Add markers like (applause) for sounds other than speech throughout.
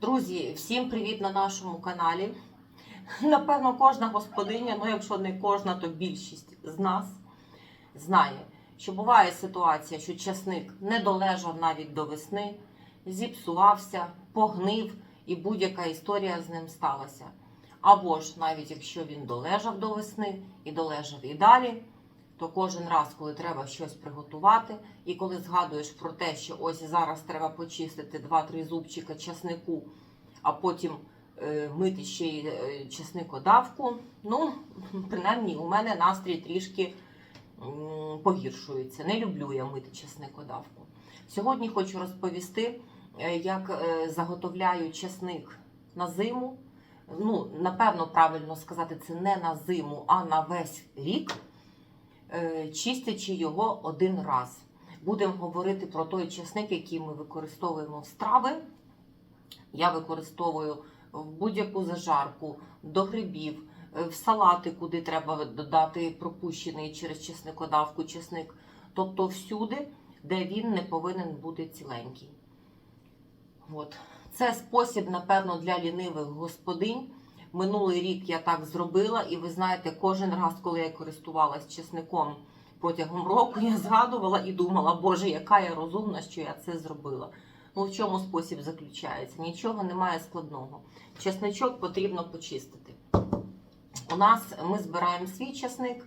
Друзі, всім привіт на нашому каналі. Напевно, кожна господиня, ну якщо не кожна, то більшість з нас знає, що буває ситуація, що часник не долежав навіть до весни, зіпсувався, погнив і будь-яка історія з ним сталася. Або ж навіть якщо він долежав до весни і долежав і далі, то кожен раз, коли треба щось приготувати, і коли згадуєш про те, що ось зараз треба почистити 2-3 зубчика часнику, а потім е, мити ще й е, часникодавку, ну, (laughs) принаймні, у мене настрій трішки м, погіршується. Не люблю я мити часникодавку. Сьогодні хочу розповісти, е, як е, заготовляю часник на зиму. Ну, напевно, правильно сказати, це не на зиму, а на весь рік чистячи його один раз. Будемо говорити про той чесник, який ми використовуємо в страви. Я використовую в будь-яку зажарку, до грибів, е, в салати, куди треба додати пропущений через чесникодавку чесник. Тобто всюди, де він не повинен бути ціленький. От. Це спосіб, напевно, для лінивих господинь. Минулий рік я так зробила, і ви знаєте, кожен раз, коли я користувалась чесником протягом року, я згадувала і думала, Боже, яка я розумна, що я це зробила. Ну, в чому спосіб заключається? Нічого немає складного. Чесничок потрібно почистити. У нас ми збираємо свій чесник.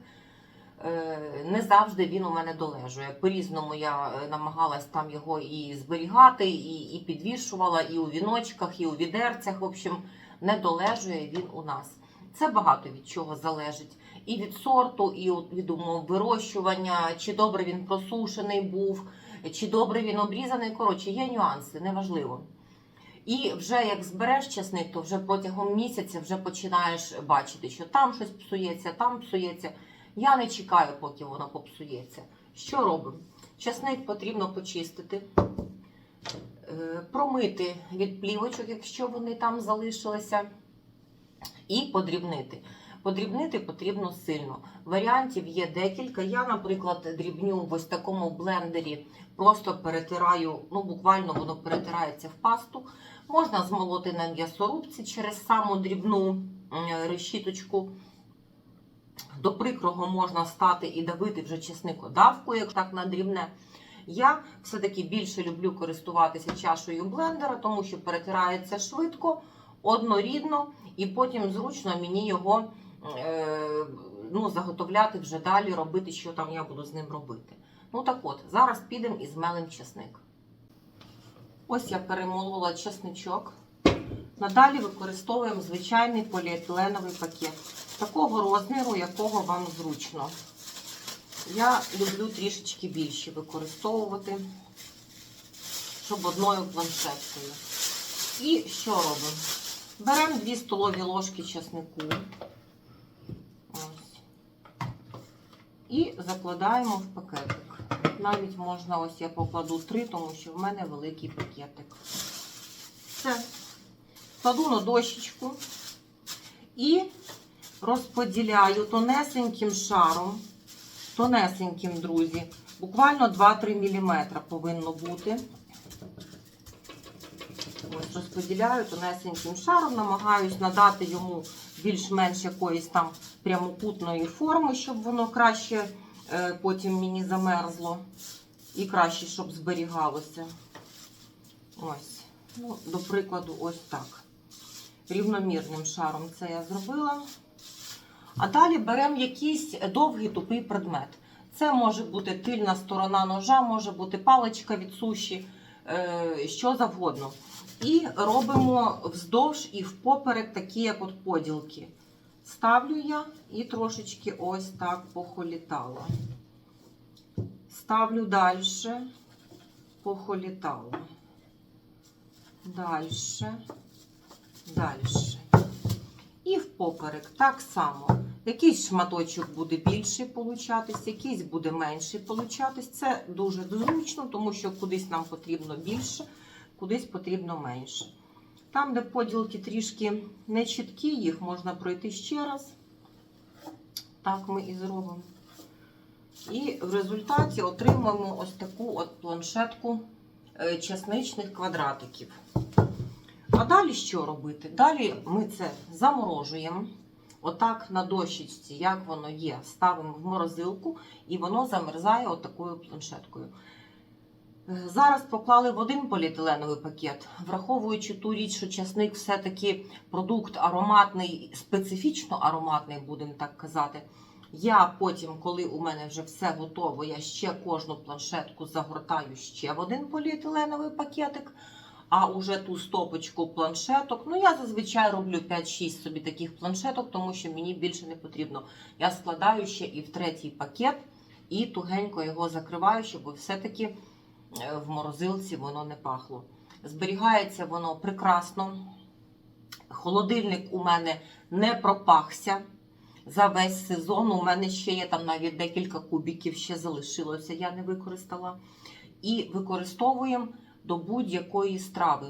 Е, Не завжди він у мене долежує. По-різному я е, намагалась там його і зберігати, і, і підвішувала, і у віночках, і у відерцях. В общем, не долежує він у нас. Це багато від чого залежить. І від сорту, і від умов вирощування, чи добре він просушений був, чи добре він обрізаний. Коротше, є нюанси, неважливо. І вже як збереш часник, то вже протягом місяця вже починаєш бачити, що там щось псується, там псується. Я не чекаю, поки воно попсується. Що робимо? Часник потрібно почистити, промити від плівочок, якщо вони там залишилися, і подрібнити. Подрібнити потрібно сильно. Варіантів є декілька. Я, наприклад, дрібню в ось такому блендері, просто перетираю, ну буквально воно перетирається в пасту. Можна змолоти на м'ясорубці через саму дрібну решіточку. До прикрого можна стати і давити вже чесникодавку, як так на дрібне. Я все-таки більше люблю користуватися чашею блендера, тому що перетирається швидко, однорідно, і потім зручно мені його е, ну, заготовляти вже далі, робити, що там я буду з ним робити. Ну так от, зараз підемо і змелим чесник. Ось я перемолола чесничок. Надалі використовуємо звичайний поліетиленовий пакет такого розміру, якого вам зручно. Я люблю трішечки більше використовувати, щоб одною планшеткою. І що робимо? Беремо 2 столові ложки чеснику. І закладаємо в пакетик. Навіть можна, ось я покладу 3, тому що в мене великий пакетик. Все. Кладу на дощечку і розподіляю тонесеньким шаром, тонесеньким, друзі, буквально 2-3 мм повинно бути. Ось розподіляю тонесеньким шаром, намагаюсь надати йому більш-менш якоїсь там прямокутної форми, щоб воно краще е, потім мені замерзло і краще, щоб зберігалося. Ось, ну, до прикладу, ось так рівномірним шаром це я зробила. А далі беремо якийсь довгий тупий предмет. Це може бути тильна сторона ножа, може бути паличка від суші, е, що завгодно. І робимо вздовж і впоперек такі, як от поділки. Ставлю я і трошечки ось так похолітала. Ставлю далі, похолітала. Далі. Далі. І впоперек так само. Якийсь шматочок буде більший получатись, якийсь буде менший получатись. Це дуже зручно, тому що кудись нам потрібно більше, кудись потрібно менше. Там, де поділки трішки не чіткі, їх можна пройти ще раз. Так ми і зробимо. І в результаті отримаємо ось таку от планшетку е, часничних квадратиків. А А далі що робити? Далі ми це заморожуємо. Отак на дощечці, як воно є, ставимо в морозилку і воно замерзає отакою планшеткою. Е, Зараз поклали в один поліетиленовий пакет, враховуючи ту річ, що часник все-таки продукт ароматний, специфічно ароматний, будемо так казати. Я потім, коли у мене вже все готово, я ще кожну планшетку загортаю ще в один поліетиленовий пакетик. А уже ту стопочку планшеток, ну я зазвичай роблю 5-6 собі таких планшеток, тому що мені більше не потрібно. Я складаю ще і в третій пакет, і тугенько його закриваю, щоб все-таки е, в морозилці воно не пахло. Зберігається воно прекрасно. Холодильник у мене не пропахся. За весь сезон у мене ще є там навіть декілька кубіків ще залишилося, я не використала. І використовуємо до будь-якої страви.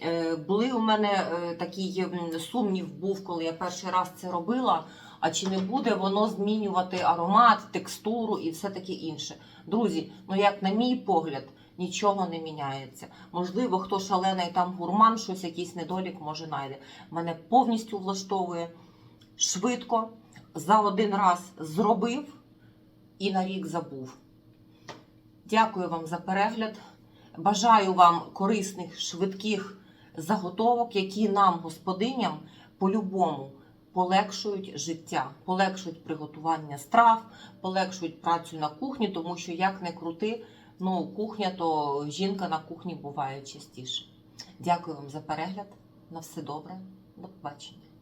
Е, Були у мене е, такий сумнів був, коли я перший раз це робила. А чи не буде воно змінювати аромат, текстуру і все таке інше? Друзі, ну як на мій погляд, нічого не міняється. Можливо, хто шалений там гурман, щось якийсь недолік може знайде. Мене повністю влаштовує швидко, за один раз зробив і на рік забув. Дякую вам за перегляд. Бажаю вам корисних, швидких заготовок, які нам, господиням, по-любому полегшують життя, полегшують приготування страв, полегшують працю на кухні, тому що як не крути, ну кухня, то жінка на кухні буває частіше. Дякую вам за перегляд. На все добре. До побачення.